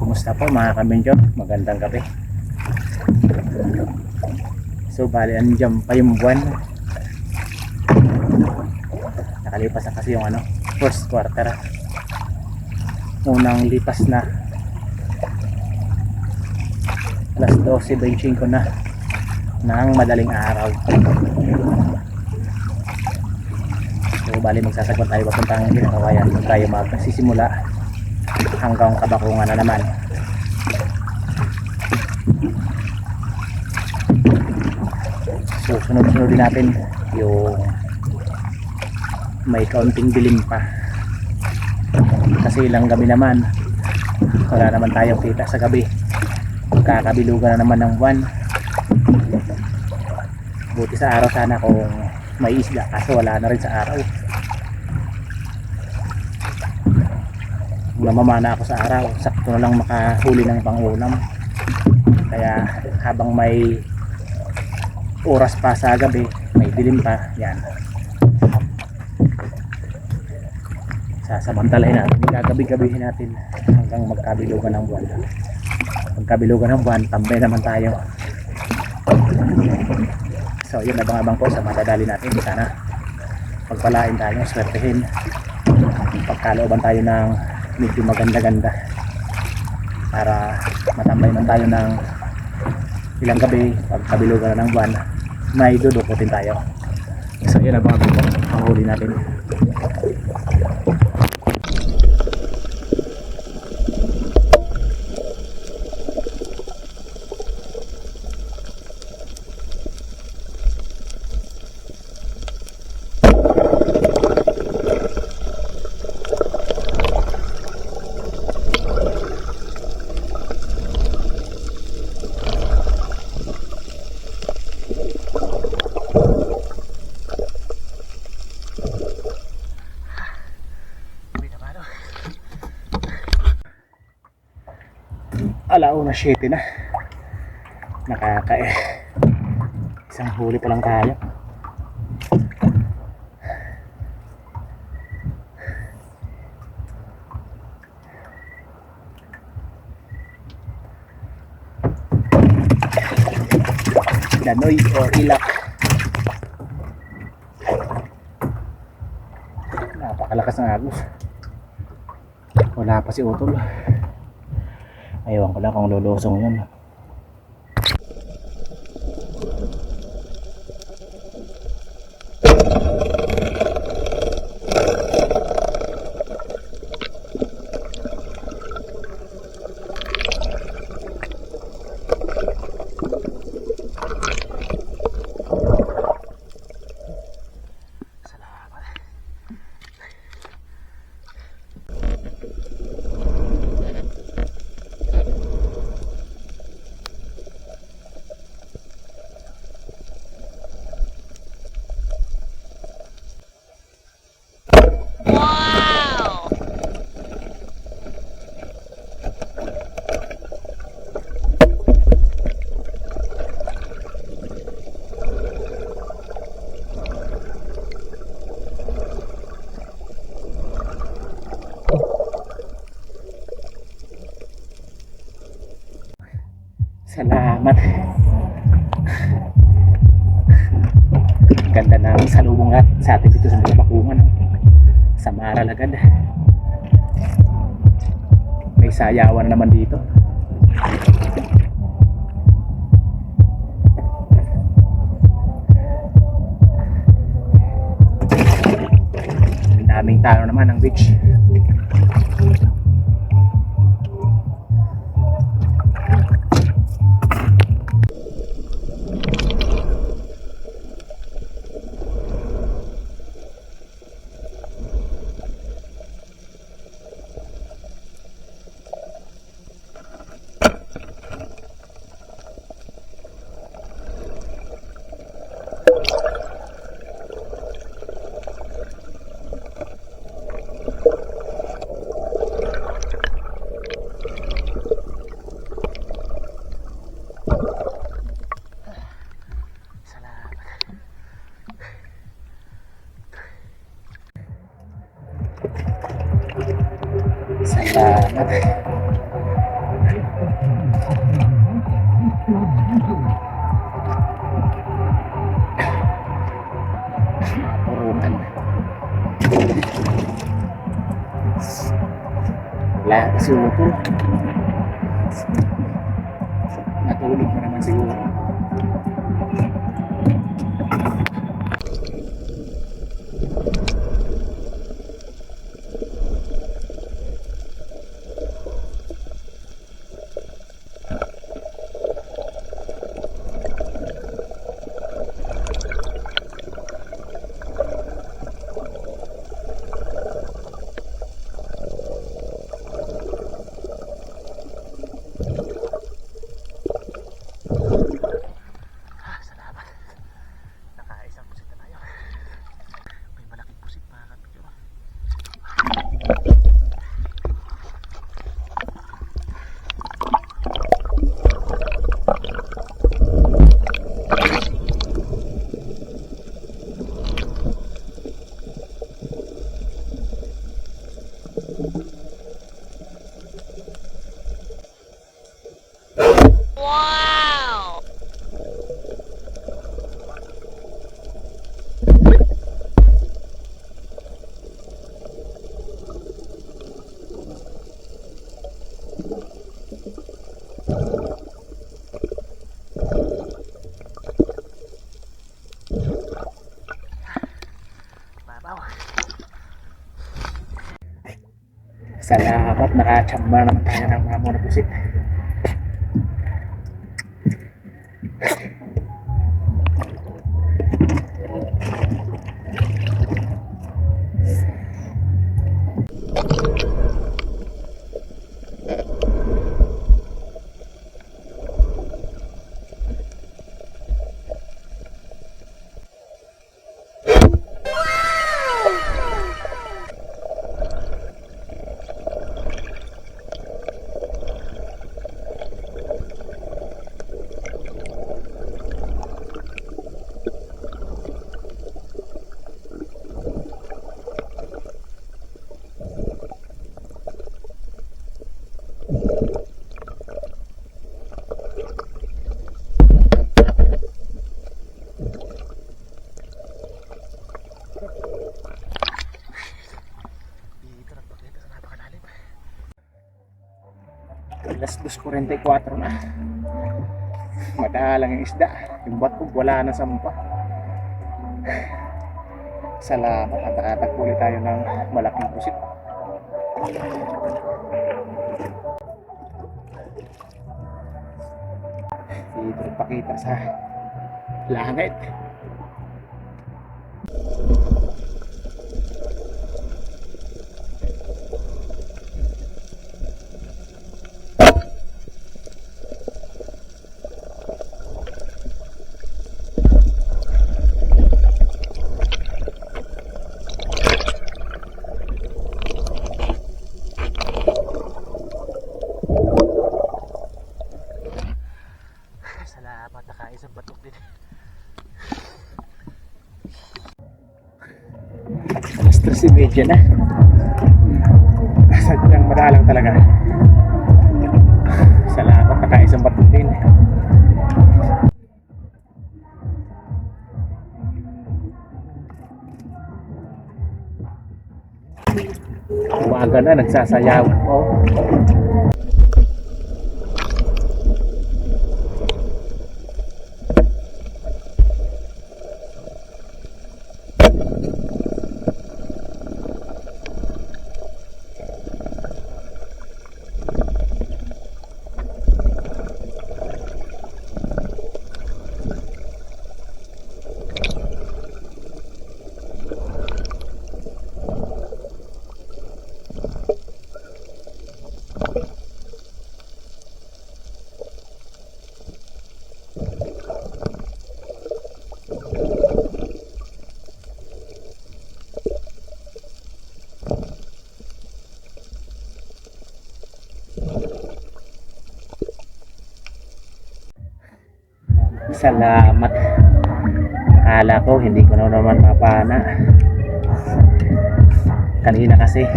Kumusta po mga kabinjo? Magandang gabi. So bali andyan pa yung buwan. Nakalipas na kasi yung ano, first quarter. Unang lipas na. Alas 12.25 na ng madaling araw. Bali magsasagwan tayo papuntang Ginagawayan. Doon tayo magsisimula hanggang kabakungan na naman. So sunod-sunod din natin yung may kaunting bilim pa. Kasi ilang gabi naman wala naman tayong kita sa gabi. Kakabilugan na naman ng buwan. Buti sa araw sana kung may isla kaso wala na rin sa araw. Namamana ako sa araw. Sakto na lang makahuli ng pangulam kaya habang may oras pa sa gabi may dilim pa yan. Sasamantalahin natin. Gagabi-gabihin natin hanggang magkabilugan ng buwan. Magkabilugan ng buwan tambay naman tayo. So yun abang-abang po sa madadali natin. Sana pagpalain tayo swertehin. Pagkalooban tayo ng medyo maganda-ganda. Para matambay man tayo ng ilang gabi pag kabilugan na ng buwan may dudukutin tayo. So yun ang mga po ang huli natin 7 na. Nakaka eh. Isang huli pa lang tayo. Danoy or Ilak. Napakalakas ng agos. Wala pa si Utol Ayaw ko lang kung lulusong yun. Salamat. Salamat. Ganda ng salubong at sa atin dito sa mga bakungan. Sa Maralagad. May sayawan naman dito. Ang daming tao naman ng beach. Salamat. Urungan. Wala, sumupol. Natulog mo naman siguro. Ah, salamat. Nakaisang pusit na tayo. May malaking pusit mga kapityo. Babaw. Salamat, nakachamba naman tayo ng mga muna 44 na. Madalang yung isda. Yung bat ko wala na sampa salamat. At nakatagpo ulit tayo ng malaking pusit. Dito pakita sa langit. 13.30 na. Sadyang madalang talaga. Salamat, nakaisang batok din. Umaga na, nagsasayaw. Oh. Salamat. Akala ko hindi ko na naman mapana. Kanina kasi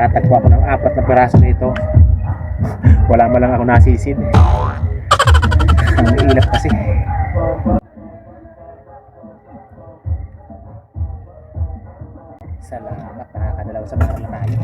nakatagpo ako ng apat na piraso nito wala man lang ako nasisid ang ilap kasi salamat nakakadalaw sa mga tayo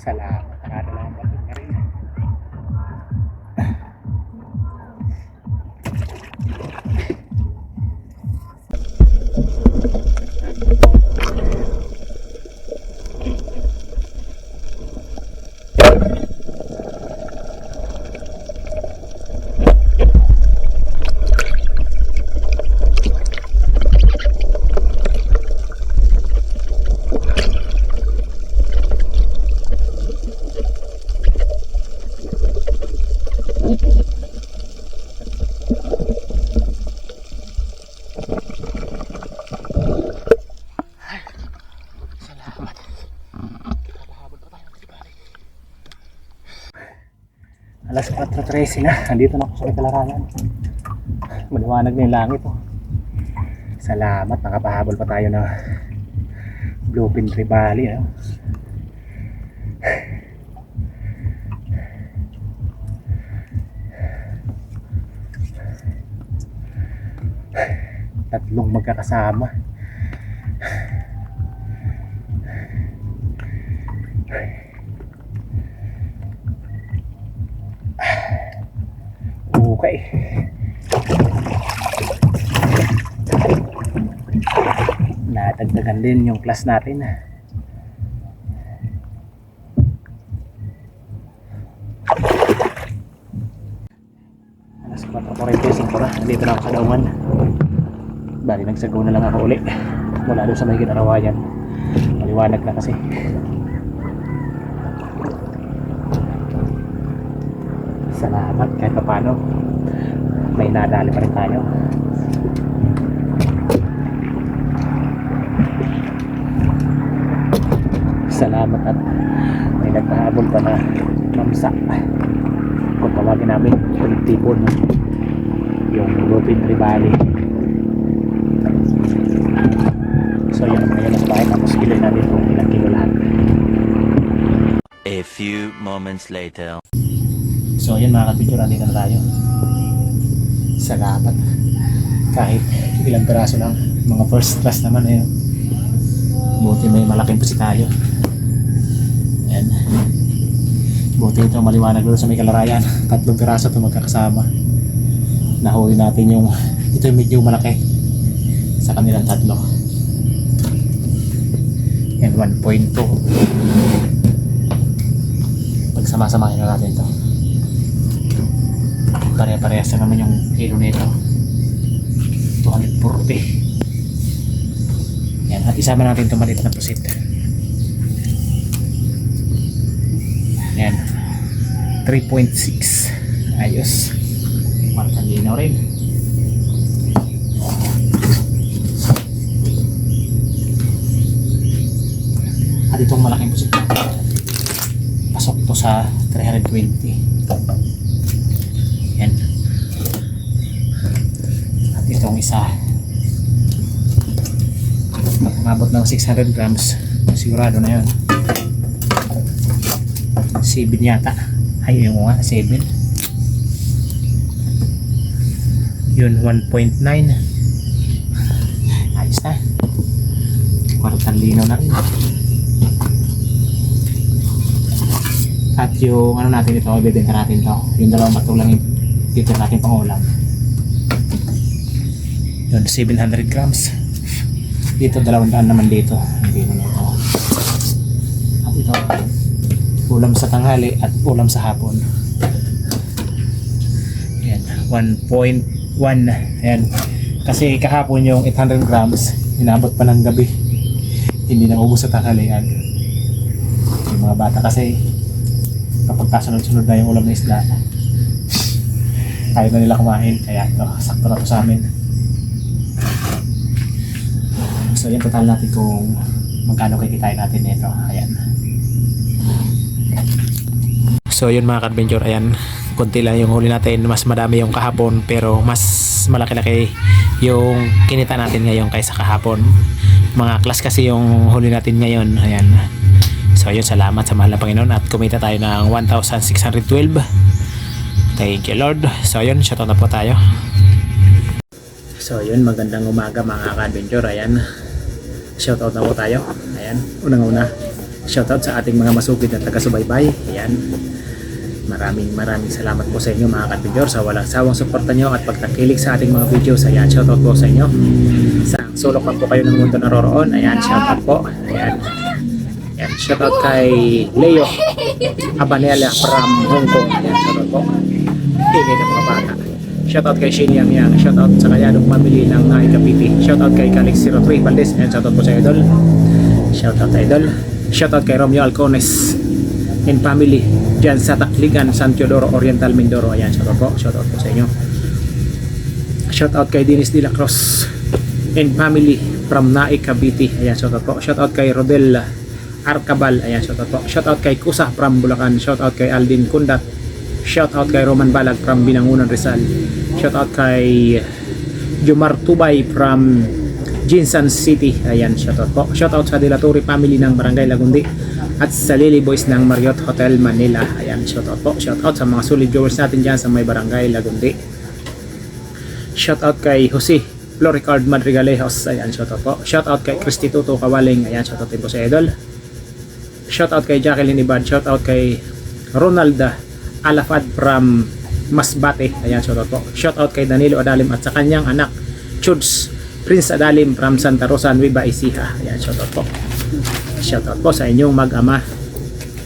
salamat nakadala Alas 4.13 na. Nandito na ako sa may kalarayan. Maliwanag na yung langit. Oh. Salamat. Nakapahabol pa tayo ng Bluepin Tree Valley. Tatlong magkakasama. Okay. Natagdagan din yung class natin. Alas 4.45 na. Nandito na ako sa daungan. Bali, nagsago na lang ako uli. Mula doon sa may ginarawayan. Maliwanag na kasi. Salamat kahit pa paano. May nadali pa rin tayo. Salamat at may nagpahabol pa na mamsa. Kung tawagin namin, tipon yung Lupin Tribali. So yun ang mga sa bahay. Tapos kilo natin kung ilang kilo lahat. A few moments later. So yun mga kapidyo, nandito na tayo. Salamat. Kahit ilang peraso lang, mga first class naman eh. Buti may malaking pusi tayo. Ayan. Buti ito maliwanag doon sa may kalarayan. Tatlong peraso ito magkakasama. Nahuli natin yung, ito yung medyo malaki sa kanilang tatlo. Yan, 1.2. Pagsama-samahin na natin ito. Pare-parehas na naman yung kilo nito. 240 yan isama natin itong maliit na pusit. Yan 3.6 ayos. Markan linaw rin at itong malaking pusit pasok to sa 320 yan. At itong isa. Pag umabot ng 600 grams, sigurado na yun. 7 yata. Ay, yung nga, 7. Yun, 1.9. Ayos na. kwartang linaw na rin. At yung ano natin ito, ibebenta natin to. Yung dalawang bato lang yung dito natin pang ulam. Yun, 700 grams. Dito, dalawang daan naman dito. Hindi na ito. At ito, ulam sa tanghali at ulam sa hapon. Yan, 1.1. Ayan. Kasi kahapon yung 800 grams, inabot pa ng gabi. Hindi na ubos sa tanghalian. Yung mga bata kasi, kapag kasunod-sunod na yung ulam na isda, kaya na nila kumain. Kaya ito, sakto na to sa amin. So, yan total natin kung magkano kikitain natin nito. Ayan. So, yun mga adventure ayan. Kunti lang yung huli natin. Mas madami yung kahapon, pero mas malaki-laki yung kinita natin ngayon kaysa kahapon. Mga class kasi yung huli natin ngayon. Ayan. So, yun. Salamat sa mahal na Panginoon at kumita tayo ng 1,612. Thank you Lord. So, yun. Shoutout na po tayo. So, yun. Magandang umaga mga ka-adventure. Ayan. Shoutout na po tayo. Ayan. Unang-una. Shoutout sa ating mga masugid na taga-subaybay. Ayan. Maraming maraming salamat po sa inyo mga ka-adventure sa walang sawang suporta nyo at pagtakilik sa ating mga videos. Ayan. Shoutout po sa inyo. Sa sulok pa po kayo ng mundo naroroon. Ayan. Shoutout po. Ayan. Ayan. Shoutout kay Leo Abanela from Hong Kong. Ayan. Shoutout po. Hindi ng mga bata. Shoutout kay Shane Yang Yang. Shoutout sa Kayadong Family ng Nai Kapiti. Shoutout kay Calix 03 Valdez. And shoutout po sa Idol. Shoutout Idol. Shoutout kay Romeo Alcones and family dyan sa Takligan, San Teodoro, Oriental, Mindoro. Ayan, shoutout po. Shoutout po sa inyo. Shoutout kay Dennis De La Cruz and family from Nai Cavite. Ayan, shoutout po. Shoutout kay Rodel Arcabal. Ayan, shoutout po. Shoutout kay Kusa from Bulacan. Shoutout kay Aldin Kundat. Shoutout kay Roman Balag from Binangunan Rizal. Shoutout kay Jumar Tubay from Jinsan City. Ayan, shoutout po. Shoutout sa Dilaturi family ng Barangay Lagundi at sa Lily Boys ng Marriott Hotel Manila. Ayan, shoutout po. Shoutout sa mga solid viewers natin dyan sa may Barangay Lagundi. Shoutout kay Jose Floricard Madrigalejos. Ayan, shoutout po. Shoutout kay Christy Tuto Kawaling. Ayan, shoutout din po sa Idol. Shoutout kay Jacqueline Ibad. Shoutout kay Ronalda Alafad from Masbate. Ayan, shoutout po. Shoutout kay Danilo Adalim at sa kanyang anak, Chuds Prince Adalim from Santa Rosa, Nueva Ecija. Ayan, shoutout po. Shoutout po sa inyong mag-ama.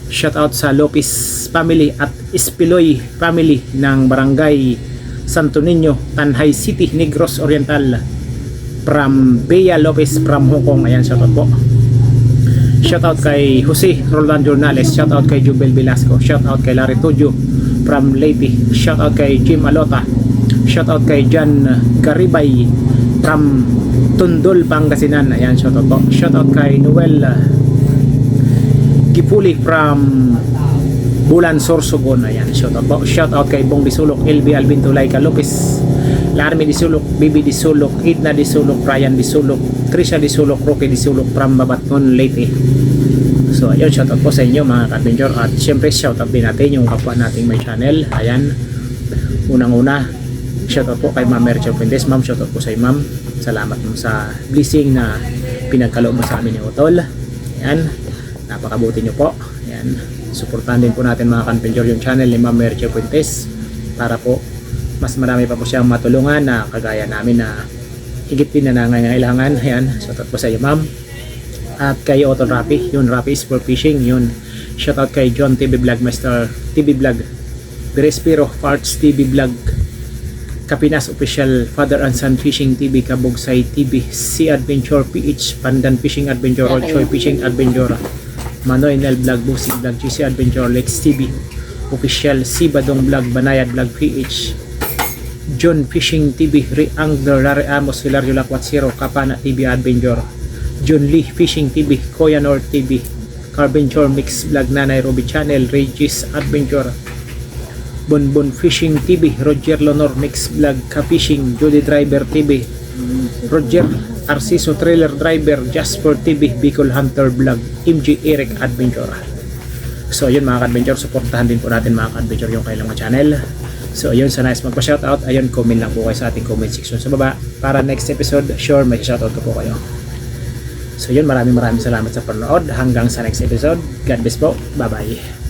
Shoutout sa Lopez family at Espiloy family ng Barangay Santo Niño, Tanhay City, Negros Oriental. From Bea Lopez from Hong Kong. Ayan, shoutout po. Shoutout kay Jose Roland Jornales. Shoutout kay Jubel Velasco. Shoutout kay Larry Tujo from Leyte. Shoutout kay Jim Alota. Shoutout kay John Garibay from Tundol, Pangasinan. Ayan, shoutout po. Shoutout kay Noel Gipuli from Bulan Sorsogon. Ayan, shoutout po. Shoutout kay Bong Disulok, LB Albin Tulayca Lopez. Larmy Disulok, Bibi Disulok, Idna Disulok, Brian Disulok, Trisha Disulok, Rocky Disulok from Babatnon, Leyte. So ayun, shoutout po sa inyo mga ka-adventure at syempre shoutout din natin yung kapwa nating may channel. Ayan, unang-una, shoutout po kay Ma'am Merchel Fuentes. Ma'am, shoutout po sa iyo ma'am. Salamat mo sa blessing na pinagkaloob mo sa amin yung utol. Ayan, napakabuti nyo po. Ayan, suportahan din po natin mga ka-adventure yung channel ni Ma'am Merchel Fuentes para po mas marami pa po siyang matulungan na kagaya namin na higit din na nangangailangan. Ayan, shoutout po sa iyo ma'am. At kay Otto Rapi, yun Rapi is for fishing, yun. Shoutout kay John TV Vlogmaster, TV Vlog. Berespiro, Parts TV Vlog. Kapinas Official, Father and Son Fishing TV, Kabugsay TV, Sea Adventure PH, Pandan Fishing Adventure, Old Choy Fishing Adventure, Manoy Nel Vlog, Busing Vlog, GC Adventure, Lex TV, Official, Sibadong Vlog, Banayad Vlog PH, John Fishing TV, Re-Angler, Larry Amos, Hilario Lakwat Zero, Kapana TV Adventure, John Lee Fishing TV, Koya North TV, Carventure Mix Vlog, Nanay Roby Channel, Regis Adventure, Bonbon Fishing TV, Roger Lonor Mix Vlog, Ka-Fishing, Jolly Driver TV, Roger Arciso Trailer Driver, Jasper TV, Bicol Hunter Vlog, MG Eric Adventure. So yun mga ka-adventure, supportahan din po natin mga ka-adventure yung kailang channel. So ayun, sa nice magpa-shoutout, ayun, comment lang po kayo sa ating comment section sa baba. Para next episode, sure may shoutout ko po kayo. So yun, maraming maraming salamat sa panonood. Hanggang sa next episode. God bless po. Bye-bye.